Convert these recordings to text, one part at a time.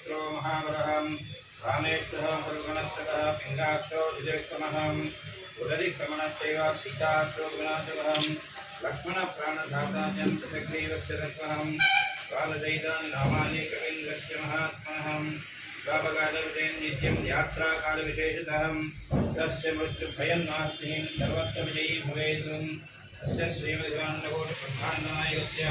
हनुमाञ्जनाथर्मो वायुपुत्रो महाबलः रामेश्वरः फल्गुणस्सकः पिङ्गाक्षो विजयक्रमः उदरिक्रमणश्चैव सीताक्षो विनाशकः लक्ष्मणप्राणधाताजं प्रत्यग्रीवस्य रत्नहं कालदैतानि नामानि कवीन्द्रस्य महात्मनः कापकालविषये नित्यं यात्राकालविशेषतः तस्य मृत्युभयं नास्ति सर्वत्र विजयी भवेत् तस्य श्रीमद्वान्नकोटिब्रह्माण्डनायकस्य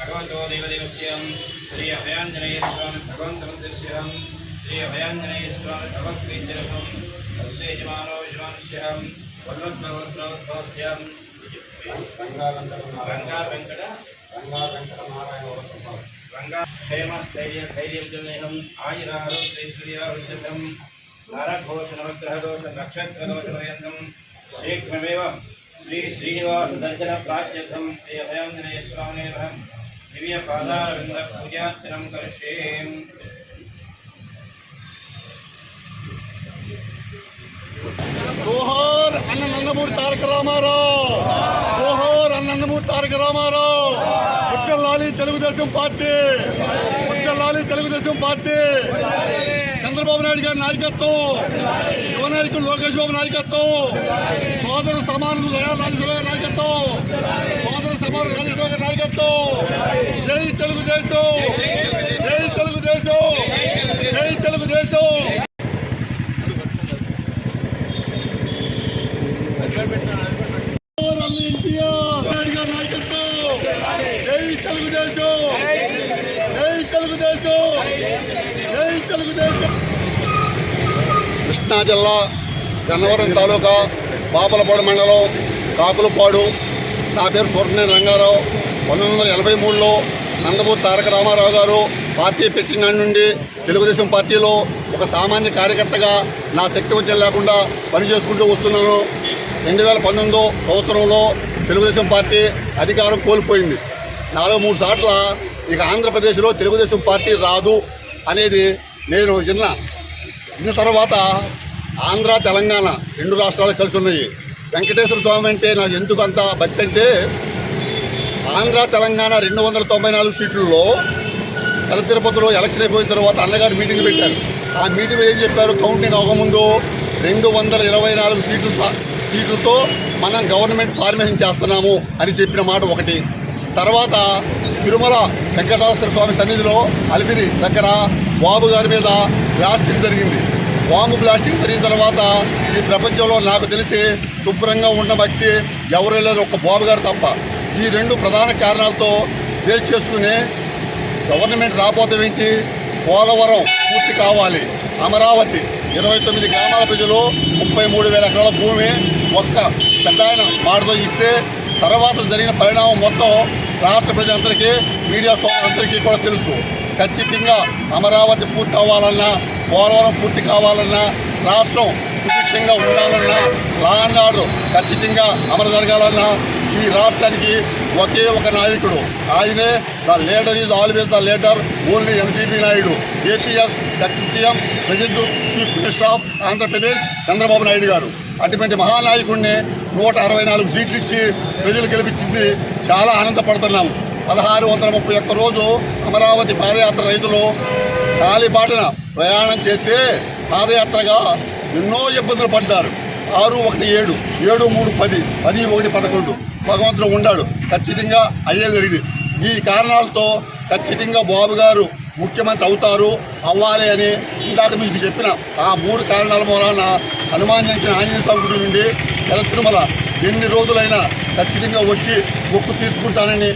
भगवत देवदेवस्यं श्री अभयाञ्जनेश्वरं भगवन्तं दृश्यं श्री अभयाञ्जनेश्वरं भगवत्वेन्द्रं तस्य यजमानो यजमानस्यं भगवद्भगवत्प्रभवस्यं रङ्गा वेङ्कट रङ्गा वेङ्कटनारायणवर्तसं रङ्गा क्षेमस्थैर्य धैर्यजनेहम् शीघ्रमेव श्री श्रीनिवासदर्शनप्राच्यर्थं श्री अभयाञ्जनेयस्वामिनः దర్శన ప్రాచ్యర్థం శ్రీ అభయాంజనేయ అన్న నందమూరి తారక రామారావు జోహార్ అన్న నందమూరి తారక రామారావు ఉత్తల్లాలి తెలుగుదేశం పార్టీ ఉత్తల్లాలి తెలుగుదేశం పార్టీ చంద్రబాబు నాయుడు గారి నాయకత్వం। యువనాయకులు లోకేష్ బాబు నాయకత్వం। సోదర సమానులు దయాల నాయకత్వం। సోదర సమాన రాజేశ్వర గారి నాయకత్వం. జై తెలుగుదేశం. జై తెలుగుదేశం. జై తెలుగుదేశం. ఎన్టీఆర్ గారి నాయకత్వం జై తెలుగుదేశం. జై తెలుగుదేశం. జై తెలుగుదేశం. కృష్ణా జిల్లా గన్నవరం తాలూకా పాపలపాడు మండలం కాకులపాడు నా పేరు సూర్యనారాయణ రంగారావు. పంతొమ్మిది వందల ఎనభై మూడులో నందమూరి తారక రామారావు గారు పార్టీ పెట్టిన నుండి తెలుగుదేశం పార్టీలో ఒక సామాన్య కార్యకర్తగా నా శక్తి వచ్చే లేకుండా పనిచేసుకుంటూ వస్తున్నాను. రెండు వేల పంతొమ్మిదో సంవత్సరంలో తెలుగుదేశం పార్టీ అధికారం కోల్పోయింది. నాలుగు మూడు సార్ల ఇక ఆంధ్రప్రదేశ్లో తెలుగుదేశం పార్టీ రాదు అనేది నేను విన్నా. విన్న తర్వాత ఆంధ్ర తెలంగాణ రెండు రాష్ట్రాలు కలిసి ఉన్నాయి. వెంకటేశ్వర స్వామి అంటే నాకు ఎందుకు అంత భక్తి అంటే ఆంధ్ర తెలంగాణ రెండు వందల తొంభై నాలుగు సీట్లలో పెద్ద తిరుపతిలో ఎలక్షన్ అయిపోయిన తర్వాత అన్నగారు మీటింగ్ పెట్టారు. ఆ మీటింగ్ ఏం చెప్పారు? కౌంటింగ్ అవ్వకముందు రెండు వందల ఇరవై నాలుగు సీట్లు సీట్లతో మనం గవర్నమెంట్ ఫార్మేషన్ చేస్తున్నాము అని చెప్పిన మాట ఒకటి. తర్వాత తిరుమల వెంకటేశ్వర స్వామి సన్నిధిలో అలిపిరి దగ్గర బాబు గారి మీద బ్లాస్టింగ్ జరిగింది. బాంబు బ్లాస్టింగ్ జరిగిన తర్వాత ఈ ప్రపంచంలో నాకు తెలిసి శుభ్రంగా ఉన్న వ్యక్తి ఎవరు లేరు ఒక బాబు గారు తప్ప. ఈ రెండు ప్రధాన కారణాలతో వేచి చేసుకుని గవర్నమెంట్ రాబోతే ఏంటి? పోలవరం పూర్తి కావాలి. అమరావతి ఇరవై తొమ్మిది గ్రామాల ప్రజలు ముప్పై మూడు వేల ఎకరాల భూమి ఒక్క పెద్ద ఆయన మాటతో ఇస్తే తర్వాత జరిగిన పరిణామం మొత్తం రాష్ట్ర ప్రజలందరికీ మీడియా సోదరులందరికీ కూడా తెలుసు. ఖచ్చితంగా అమరావతి పూర్తి అవ్వాలన్నా పోలవరం పూర్తి కావాలన్నా రాష్ట్రం సుభిక్షంగా ఉండాలన్నా లా అండ్ ఖచ్చితంగా అమలు జరగాలన్నా ఈ రాష్ట్రానికి ఒకే ఒక నాయకుడు. ఆయనే the leader is always the leader only NCP Naidu. APS ex CM present chief minister of Andhra Pradesh Chandrababu Naidu గారు. అటువంటి మహానాయకుడిని నూట అరవై నాలుగు సీట్లు ఇచ్చి ప్రజలు గెలిపించింది చాలా ఆనందపడుతున్నాము పదహారు వందల ముప్పై ఒక్క రోజు అమరావతి పాదయాత్ర రైతులు కాలిబాటన ప్రయాణం చేస్తే పాదయాత్రగా ఎన్నో ఇబ్బందులు పడ్డారు. ఆరు ఒకటి ఏడు. ఏడు మూడు పది. పది ఒకటి పదకొండు. భగవంతుడు ఉన్నాడు ఖచ్చితంగా అయ్యే జరిగింది. ఈ కారణాలతో ఖచ్చితంగా బాబు గారు ముఖ్యమంత్రి అవుతారు అవ్వాలి అని ఇందాక మీకు చెప్పిన ఆ మూడు కారణాల మూలాన హనుమానించిన ఆంజనేయ స్వామి నుండి ఎల తిరుమల ఎన్ని రోజులైనా ఖచ్చితంగా వచ్చి మొక్కు తీర్చుకుంటానని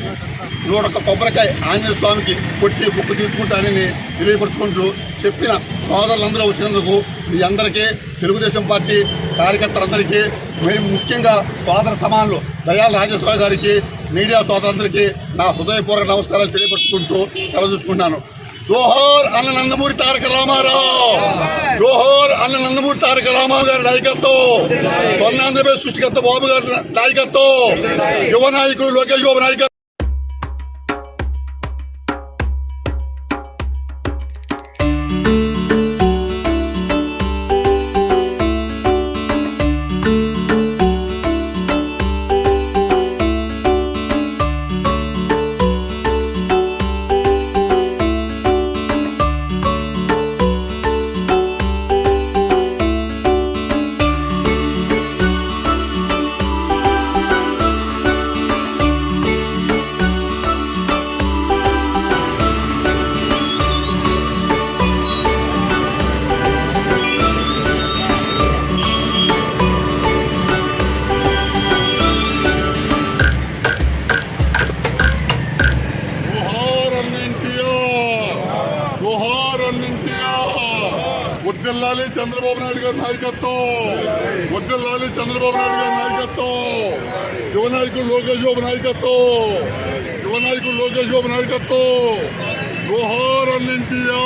నూడొక్క కొబ్బరికాయ ఆంజనేయ స్వామికి కొట్టి బుక్కు తీసుకుంటానని తెలియపరుచుకుంటూ చెప్పిన సోదరులందరూ వచ్చినందుకు మీ అందరికీ తెలుగుదేశం పార్టీ కార్యకర్తలందరికీ మేము ముఖ్యంగా సోదర సమానులు దయాల రాజేశ్వర గారికి మీడియా సోదరులందరికీ నా హృదయపూర్వక నమస్కారాలు తెలియపరుచుకుంటూ సెలవు చూసుకుంటాను జోహోర్ అన్న నందమూరి తారక రామారావు! జోహోర్ అన్న నందమూరి తారక రామారావు గారి నాయకత్వం! స్వర్ణాంధ్రప్రదేశ్ సృష్టికర్త బాబు గారి నాయకత్వం! యువ నాయకుడు లోకేష్ బాబు నాయకత్వం! వర్దిల్లాలి చంద్రబాబు నాయుడు గారి నాయకత్వం. వర్దిల్లాలి చంద్రబాబు నాయుడు గారి నాయకత్వం. యువ నాయకులు లోకేష్ బాబు నాయకత్వం. యువ నాయకులు లోకేష్ బాబు నాయకత్వం. జోహార్ అన్నింటియా